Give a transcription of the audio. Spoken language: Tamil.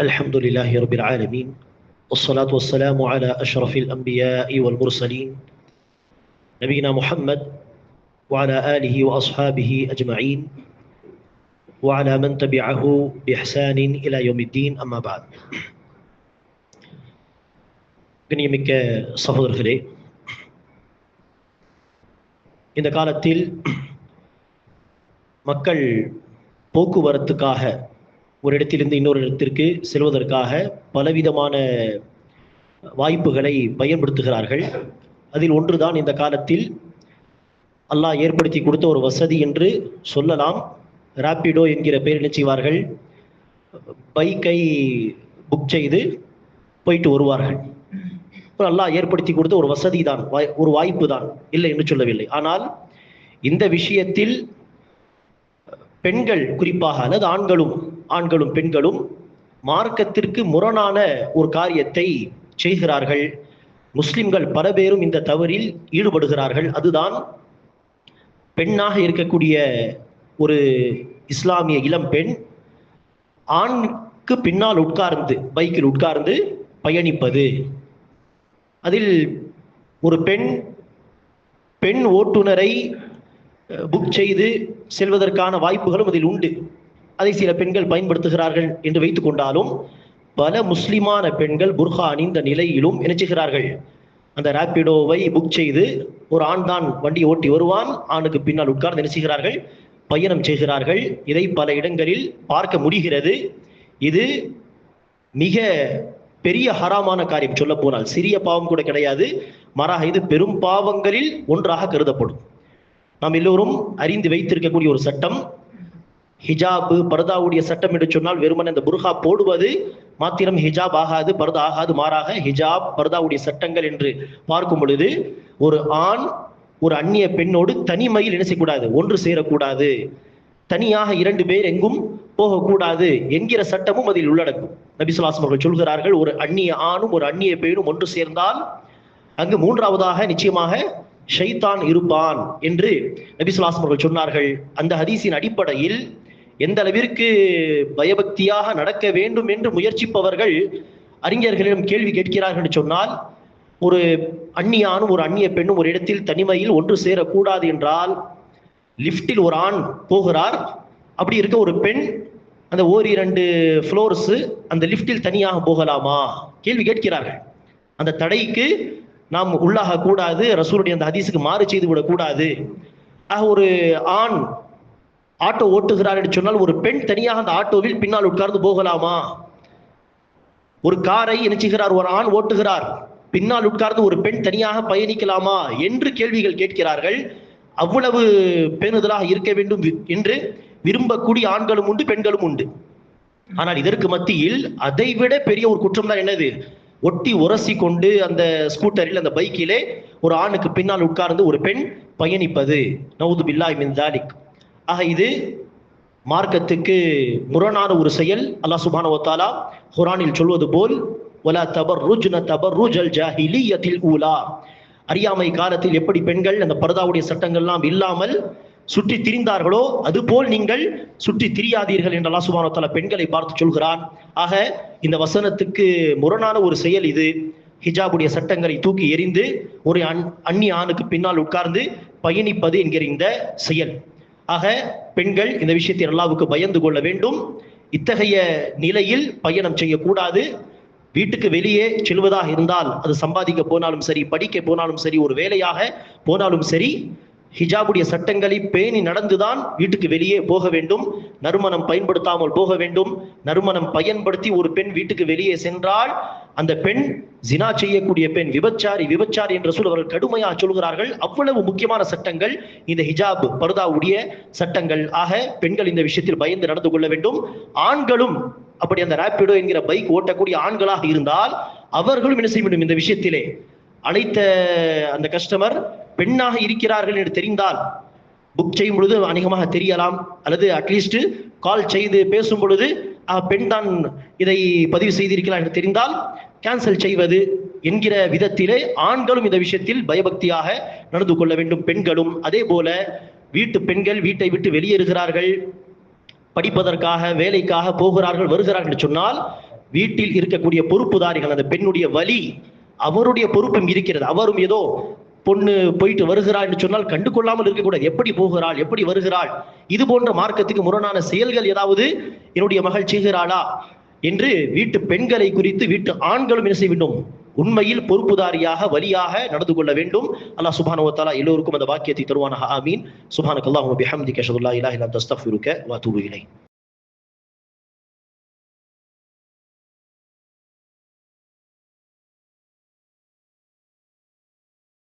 الحمد لله رب العالمين والصلاة والسلام على أشرف الأنبياء والمرسلين نبينا محمد وعلى آله وأصحابه أجمعين وعلى من تبعه بإحسان إلى يوم الدين أما بعد கண்ணியமிக்க சகோதரர்களே இந்த காலத்தில் மக்கள் போக்குவரத்துக்காக ஒரு இடத்திலிருந்து இன்னொரு இடத்திற்கு செல்வதற்காக பலவிதமான வாய்ப்புகளை பயன்படுத்துகிறார்கள். அதில் ஒன்றுதான் இந்த காலத்தில் அல்லாஹ் ஏற்படுத்தி கொடுத்த ஒரு வசதி என்று சொல்லலாம். ராப்பிடோ என்கிற பெயர் என்ன செய்வார்கள்? பைக்கை புக் செய்து போயிட்டு வருவார்கள். அல்லாஹ் ஏற்படுத்தி கொடுத்த ஒரு வசதி தான் ஒரு வாய்ப்பு தான் இல்லை என்று சொல்லவில்லை. ஆனால் இந்த விஷயத்தில் பெண்கள் குறிப்பாக அல்லது ஆண்களும் ஆண்களும் பெண்களும் மார்க்கத்திற்கு முரணான ஒரு காரியத்தை செய்கிறார்கள். முஸ்லிம்கள் பல பேரும் இந்த தவறில் ஈடுபடுகிறார்கள். அதுதான் பெண்ணாக இருக்கக்கூடிய ஒரு இஸ்லாமிய இளம் பெண் ஆணுக்கு பின்னால் உட்கார்ந்து பைக்கில் உட்கார்ந்து பயணிப்பது. அதில் ஒரு பெண் பெண் ஓட்டுநரை புக் செய்து செல்வதற்கான வாய்ப்புகளும் அதில் உண்டு. அதை சில பெண்கள் பயன்படுத்துகிறார்கள் என்று வைத்துக் கொண்டாலும் பல முஸ்லிமான பெண்கள் புர்ஹா அணிந்த நிலையிலும் நினைச்சுகிறார்கள் அந்த ராப்பிடோவை புக் செய்து ஒரு ஆண் தான் வண்டி ஓட்டி வருவான் ஆணுக்கு பின்னால் உட்கார்ந்து நினைச்சுகிறார்கள் பயணம் செய்கிறார்கள். இதை பல இடங்களில் பார்க்க முடிகிறது. இது மிக பெரிய ஹராமான காரியம் சொல்ல போனால் சிறிய பாவம் கூட கிடையாது. மாறாக இது பெரும் பாவங்களில் ஒன்றாக கருதப்படும். நாம் எல்லோரும் அறிந்து வைத்திருக்கக்கூடிய ஒரு சட்டம் ஹிஜாபு பர்தாவுடைய சட்டம் என்று சொன்னால் வெறுமனே அந்த புர்ஹா போடுவது மாத்திரம் ஹிஜாப் ஆகாது பர்தா ஆகாது மாறாக ஹிஜாப் பர்தாவுடைய சட்டங்கள் என்று பார்க்கும் பொழுது ஒரு ஆண் ஒரு அந்நிய பெண்ணோடு தனிமையில் என்ன செய்யக்கூடாது? ஒன்று சேரக்கூடாது. தனியாக இரண்டு பேர் எங்கும் போகக்கூடாது என்கிற சட்டமும் அதில் உள்ளடக்கும். நபிசுலாசம் அவர்கள் சொல்கிறார்கள் ஒரு அந்நிய ஆணும் ஒரு அந்நிய பெண்ணும் ஒன்று சேர்ந்தால் அங்கு மூன்றாவதாக நிச்சயமாக ஷைத்தான் இருப்பான் என்று நபிசுலாசம் அவர்கள் சொன்னார்கள். அந்த ஹதீஸின் அடிப்படையில் எந்த அளவிற்கு பயபக்தியாக நடக்க வேண்டும் என்று முயற்சிப்பவர்கள் அறிஞர்களிடம் கேள்வி கேட்கிறார்கள் என்று சொன்னால் ஒரு அந்நிய ஆணும் ஒரு அந்நிய பெண்ணும் ஒரு இடத்தில் தனிமையில் ஒன்று சேரக்கூடாது என்றால் லிப்டில் ஒரு ஆண் போகிறார். அப்படி இருக்க ஒரு பெண் அந்த ஓர் இரண்டு ஃப்ளோர்ஸ் அந்த லிப்டில் தனியாக போகலாமா? கேள்வி கேட்கிறார்கள். அந்த தடைக்கு நாம் உள்ளாக கூடாது ரசூருடைய அந்த ஹதீஸுக்கு மாறு செய்து விடக்கூடாது ஆக ஒரு ஆண் ஆட்டோ ஓட்டுகிறார் என்று சொன்னால் ஒரு பெண் தனியாக அந்த ஆட்டோவில் பின்னால் உட்கார்ந்து போகலாமா? ஒரு காரை இணைச்சுகிறார் ஒரு ஆண் ஓட்டுகிறார் பின்னால் உட்கார்ந்து ஒரு பெண் தனியாக பயணிக்கலாமா என்று கேள்விகள் கேட்கிறார்கள். அவ்வளவு பேணுதலாக இருக்க வேண்டும் என்று விரும்பக்கூடிய ஆண்களும் உண்டு பெண்களும் உண்டு. ஆனால் இதற்கு மத்தியில் அதை விட பெரிய ஒரு குற்றம் தான் என்னது? ஒட்டி உரசி கொண்டு அந்த ஸ்கூட்டரில் அந்த பைக்கிலே ஒரு ஆணுக்கு பின்னால் உட்கார்ந்து ஒரு பெண் பயணிப்பது. நவுது பில்லாய் மின் தாலிக். ஆக இது மார்க்கத்துக்கு முரணான ஒரு செயல். அல்லாஹ் சுபானவத்தாலா குரானில் சொல்வது போல் ஒலா தபர் ருஜ்ன தபர் ருஜல் ஜாஹிலியத்தில் ஊலா. அறியாமை காலத்தில் எப்படி பெண்கள் அந்த பரதாவுடைய சட்டங்கள்லாம் இல்லாமல் சுற்றி திரிந்தார்களோ அதுபோல் நீங்கள் சுற்றி திரியாதீர்கள் என்று அல்லா சுபானத்தால பெண்களை பார்த்து சொல்கிறான். ஆக இந்த வசனத்துக்கு முரணான ஒரு செயல் இது. ஹிஜாபுடைய சட்டங்களை தூக்கி எறிந்து ஒரு அந் அந்நிய ஆணுக்கு பின்னால் உட்கார்ந்து பயணிப்பது என்கிற இந்த செயல். ஆக பெண்கள் இந்த விஷயத்தை அல்லாவுக்கு பயந்து கொள்ள வேண்டும். இத்தகைய நிலையில் பயணம் செய்யக்கூடாது. வீட்டுக்கு வெளியே செல்வதாக இருந்தால் அது சம்பாதிக்க போனாலும் சரி படிக்க போனாலும் சரி ஒரு வேலையாக போனாலும் சரி ஹிஜாபுடைய சட்டங்களை பேணி நடந்துதான் வீட்டுக்கு வெளியே போக வேண்டும். நறுமணம் பயன்படுத்தாமல் போக வேண்டும். நறுமணம் பயன்படுத்தி ஒரு பெண் வீட்டுக்கு வெளியே சென்றால் அந்த பெண் ஜினா செய்யக்கூடிய பெண் விபச்சாரி விபச்சாரி என்ற சொல் அவர்கள் கடுமையாக சொல்கிறார்கள் அவ்வளவு முக்கியமான சட்டங்கள் இந்த ஹிஜாப் பர்தாவுடைய சட்டங்கள் ஆக பெண்கள் இந்த விஷயத்தில் பயந்து நடந்து கொள்ள வேண்டும். ஆண்களும் அப்படி அந்த ராப்பிடோ என்கிற பைக் ஓட்டக்கூடிய ஆண்களாக இருந்தால் அவர்களும் என்ன செய்ய வேண்டும்? இந்த விஷயத்திலே அழைத்த அந்த கஸ்டமர் பெண்ணாக இருக்கிறார்கள் என்று தெரிந்தால் புக் செய்யும் பொழுது அநேகமாக தெரியலாம். அல்லது அட்லீஸ்ட் கால் செய்து பேசும் பொழுது பெண் தான் இதை பதிவு செய்திருக்கிறார் என்று தெரிந்தால் கேன்சல் செய்வது என்கிற விதத்திலே ஆண்களும் இந்த விஷயத்தில் பயபக்தியாக நடந்து கொள்ள வேண்டும். பெண்களும் அதே போல வீட்டு பெண்கள் வீட்டை விட்டு வெளியேறுகிறார்கள். படிப்பதற்காக வேலைக்காக போகிறார்கள் வருகிறார்கள் என்று சொன்னால் வீட்டில் இருக்கக்கூடிய பொறுப்புதாரிகள் அந்த பெண்ணுடைய வலி அவருடைய பொறுப்பும் இருக்கிறது. அவரும் ஏதோ பொண்ணு போயிட்டு வருகிறாள் என்று சொன்னால் கண்டு கொள்ளாமல் இருக்கக்கூடாது. எப்படி போகிறாள்? எப்படி வருகிறாள்? இது போன்ற மார்க்கத்துக்கு முரணான செயல்கள் ஏதாவது என்னுடைய மகள் செய்கிறாளா என்று வீட்டு பெண்களை குறித்து வீட்டு ஆண்களும் என்ன செய்ய வேண்டும்? உண்மையில் பொறுப்புதாரியாக வழியாக நடந்து கொள்ள வேண்டும். அல்லாஹ் சுபானுவத்தாலா எல்லோருக்கும் அந்த வாக்கியத்தை தருவானாக. ஆமீன். சுபானுக்கு அல்லாஹ் பிஹம்திக கஷதுல்லா அல்லா இல்லா அன்த அஸ்தக்ஃபிருக வ